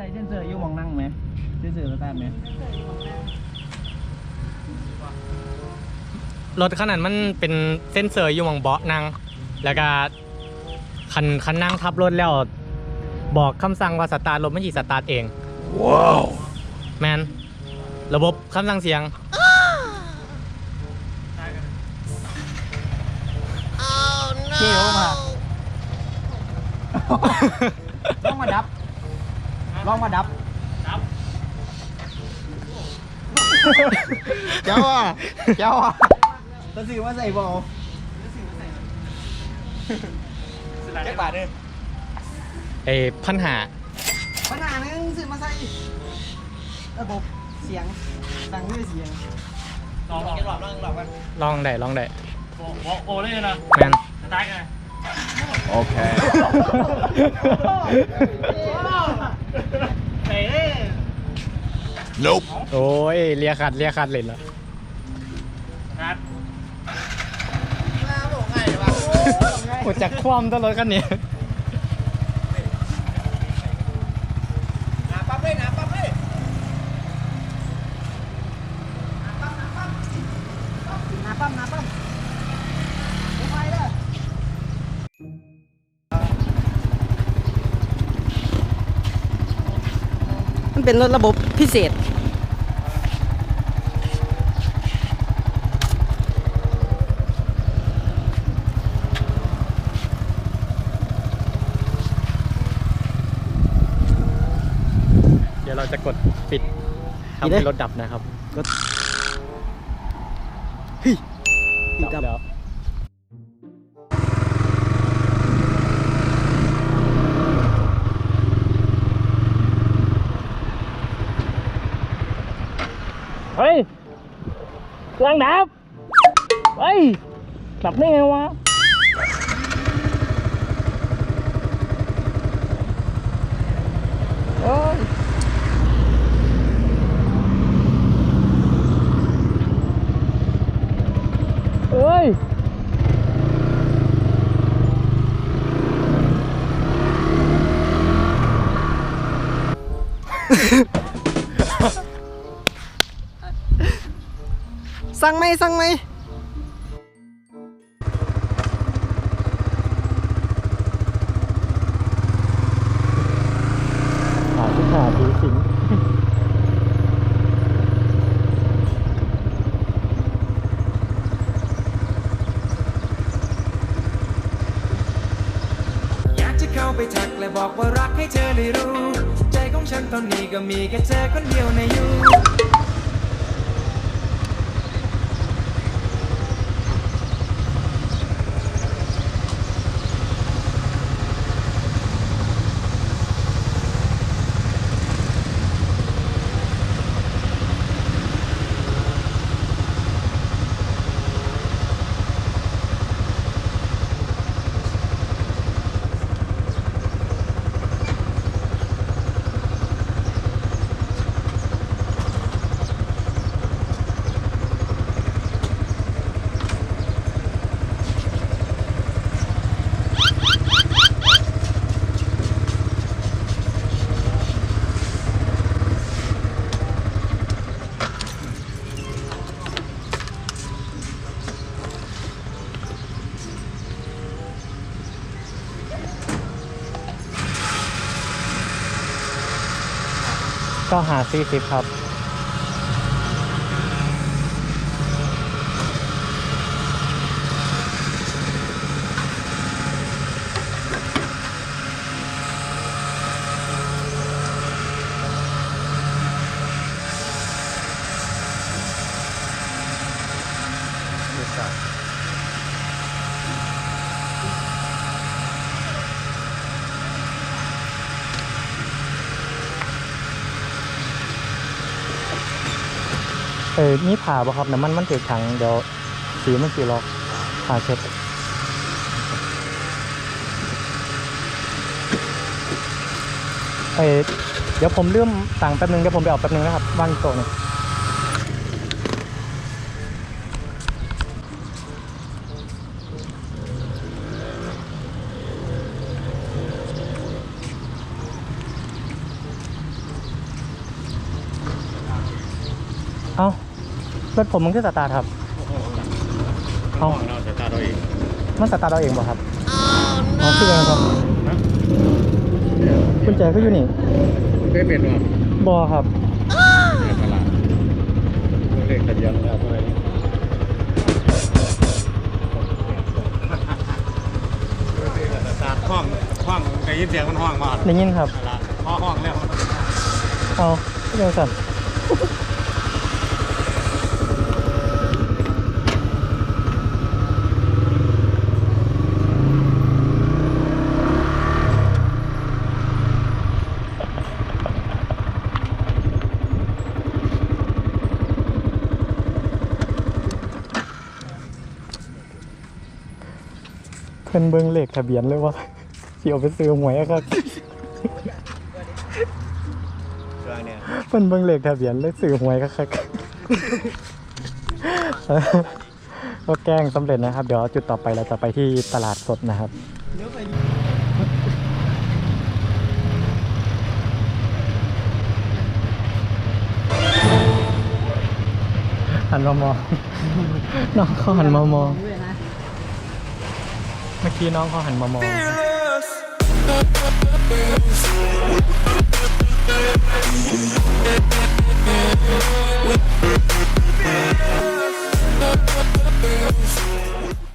ส่เซนเซอร์อยู่หมองนั่งไหมเซนเซอร์สตาร์ทไหมรถคันนั้นมันเป็นเส้นเซอร์อยู่หมองเบาะนั่งแล้วก็คันคันนั่งทับรถแล้ว บอกคำสั่งว่าสตาร์ทรถมันจีสตาร์ทเองว้าวแมนระบบคำสั่งเสียง เกี่ยวมาลองมาดับ ลองมาดับดับ เจ้าอะ เจ้าอะต้องซื้อมาใส่บอลสลายแค่บาทเลยไอ้พันหาปัญหาหนึงซื้อมาใส่ระบบเสียงดังด้วยเสียงลองลองจะหลอดลองหลอดกันลองได้ลองได้โอ้โหโอ้เลยนะแมนสตาร์ทกัน Okay. เฮ้ย Nope. โอ้ยเลียขัดเลียขัดเลยแล้วสตาร์ทโอ้จากความต้นรถคันนี้น้ำปั๊บเลยน้ำปั๊บเลยน้ำปั๊บน้ำปั๊บไปเลย มัน เป็นรถระบบพิเศษ เดี๋ยวเราจะกดปิดทำให้รถดับนะครับปิดดับแล้ว เฮ้ยเครื่องดับเฮ้ยดั สั่งไหมสั่งไหมหาที่หาผีสิงอยากจะเข้าไปทักและบอกว่ารักให้เธอได้รู้ ใจของฉันตอนนี้ก็มีแค่เธอคนเดียวในยู ก็หาซีซิปครับเเออนี่ผ่าป่ะครับน้ำมันมันติดถังเดี๋ยวสีมันสีลอกผ่าเสร็จเออเดี๋ยวผมเลื่อมสั่งแป๊บนึงเดี๋ยวผมไปเอาแป๊บนึงนะครับวางโต๊ะนึ่งเอ้า ถผมมันคือสตาร์ทครับ เอาเราจะตาตัวเองมันสตาร์ทเราเองป่ะครับอ๋อคือยังไงครับกุญแจก็อยู่นี่เคยเป็นว่าบอครับ ในตลาดเลขทะเบียนแล้วอะไรตาห้องห้องได้ยินเสียงมันห้องมาได้ยินครับ ตลาดห้องห้องแล้วเอาเรื่องสั่น เพิ่นเบิ่งเลขทะเบียนเลยว่าเสิเอาไปซื้อหวยอะครับเพิ่นเบิ่งเลขทะเบียนเลยซื้อหวยก็คักก็แกล้งสำเร็จนะครับ เดี๋ยวจุดต่อไปเราจะไปที่ตลาดสดนะครับหันมามองน้องเขาหันมามอง เมื่อกี้น้องเขาหันมามอง